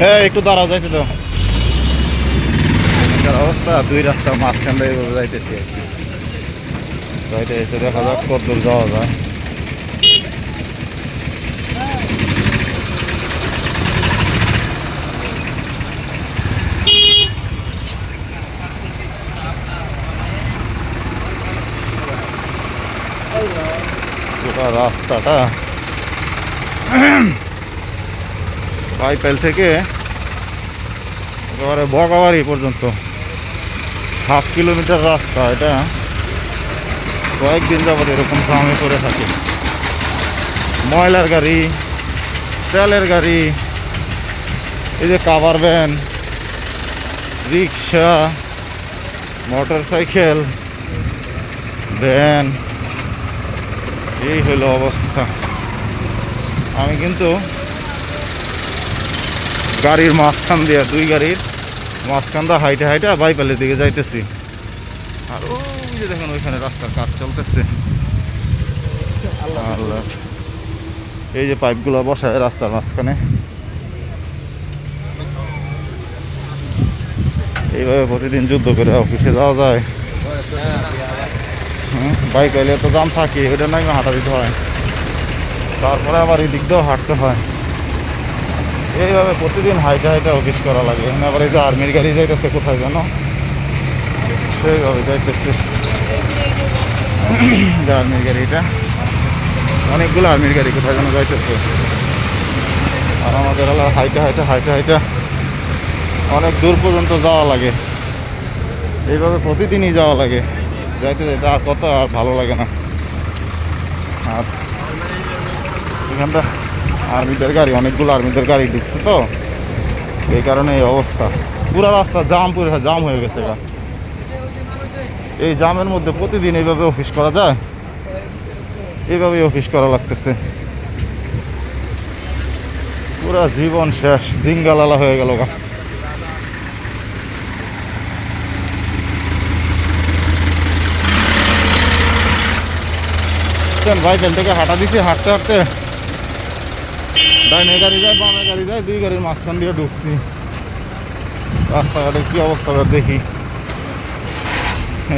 হ্যাঁ একটু দাঁড়াও, যাইতে এখানকার অবস্থা, দুই রাস্তার মাঝখান দিয়ে যাইতেছি আর কি। যাইতে যাইতে দেখা যাক কত দূর যাওয়া যায়। রাস্তাটা বাইপাইল থেকে একেবারে বগাবাড়ি পর্যন্ত। হাফ কিলোমিটার রাস্তা এটা। কয়েকদিন যাবত এরকম জামে করে থাকে। ময়লার গাড়ি, তেলের গাড়ি, এই যে cover van, rickshaw motorcycle van, এই হলো অবস্থা। আমি কিন্তু গাড়ির মাঝখান দিয়ে, দুই গাড়ির মাঝখান দিয়ে হাইটে হাইটে বাইপালের দিকে যাইতেছি। আর ওই যে দেখেন ওইখানে রাস্তার কাজ চলতেছে। আল্লাহ। এই যে পাইপগুলো বসায় রাস্তার মাঝখানে। এইভাবে প্রতিদিন যুদ্ধ করে অফিসে যাওয়া যায়। বাইক এলে তো জাম থাকে, ওইটা নাই হাঁটা দিতে হয়। তারপরে আবার এই দিক দিয়েও হাঁটতে হয়। এইভাবে প্রতিদিন হাইটা হাইটা অফিস করা লাগে। এখানে আবার এই যে আর্মির গাড়ি যাইতেছে কোথায় যেন সেইভাবে যাইতেছে। আর্মির গাড়িটা। অনেকগুলো আর্মির গাড়ি কোথায় যেন যাইতেছে। আর আমাদের হলো হাইটা হাইটা হাইটা হাইটে অনেক দূর পর্যন্ত যাওয়া লাগে। এইভাবে প্রতিদিনই যাওয়া লাগে। যাইতে যাইতে আর কত আর ভালো লাগে না। আর এখানটা আর্মিদের গাড়ি, অনেকগুলো আর্মিদের গাড়ি ঢুকছে তো। এই কারণে এই অবস্থা। পুরা রাস্তা জাম পুরো, জাম হয়ে গেছে গা। এই জামের মধ্যে প্রতিদিন এইভাবে অফিস করা যায়? এইভাবেই অফিস করা লাগতেছে। পুরা জীবন শেষ, জিঙ্গালালা হয়ে গেল গা। ভাই পেন থেকে হাঁটা দিছি, হাঁটতে হাঁটতে। ডাইনে গাড়ি যায়, বামে গাড়ি যায়, দুই গাড়ির মাঝখান দিয়ে ঢুকছি। রাস্তাঘাটে কি অবস্থা দেখি।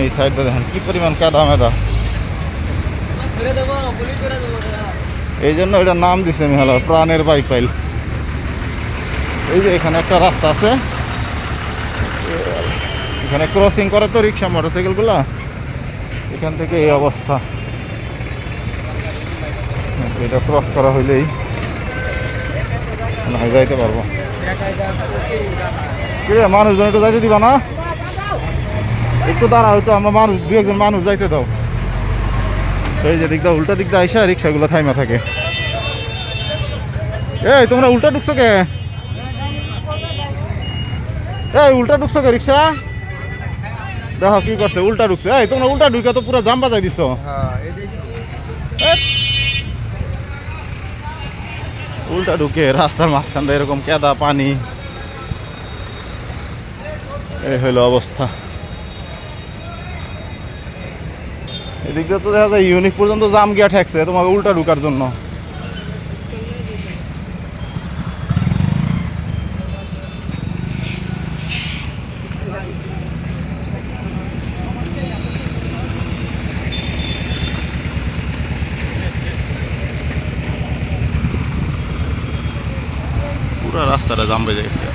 এই সাইডটা দেখেন, কি পরিমাণ কাদা মেদা। এই জন্য এটার নাম দিছে আমি হলো প্রাণের বাইপাইল। এই যে এখানে একটা রাস্তা আছে। এখানে ক্রসিং করে তো রিক্সা মোটরসাইকেলগুলা এখান থেকে এই অবস্থা। এটা ক্রস করা হইলেই যাইতে পারব। কিরে মানুষজন একটু যাইতে দিবা না? একটু দাঁড়া একটু আমরা মানুষ দু একজন মানুষ যাইতে দাও। সেই যে দিকটা উল্টা দিকটা আইসা রিক্সাগুলো থাইমা থাকে। এই তোমরা উল্টা ঢুকছো কে? এই উল্টা ঢুকছো কে রিক্সা? দেখো কি করছে উল্টা ঢুকছে। এই তোমরা উল্টা ঢুকে তো পুরো জাম বাজাই দিছো। এত। উল্টা ঢুকে রাস্তার মাঝখান দিয়ে এরকম কেদা পানি। এই হইল অবস্থা। এদিকটা তো দেখা যায় ইউনিক পর্যন্ত জাম গিয়া ঠেকছে, তোমাকে উল্টা ঢুকার জন্য। পুরো রাস্তাটা জাম বেজে গেছে।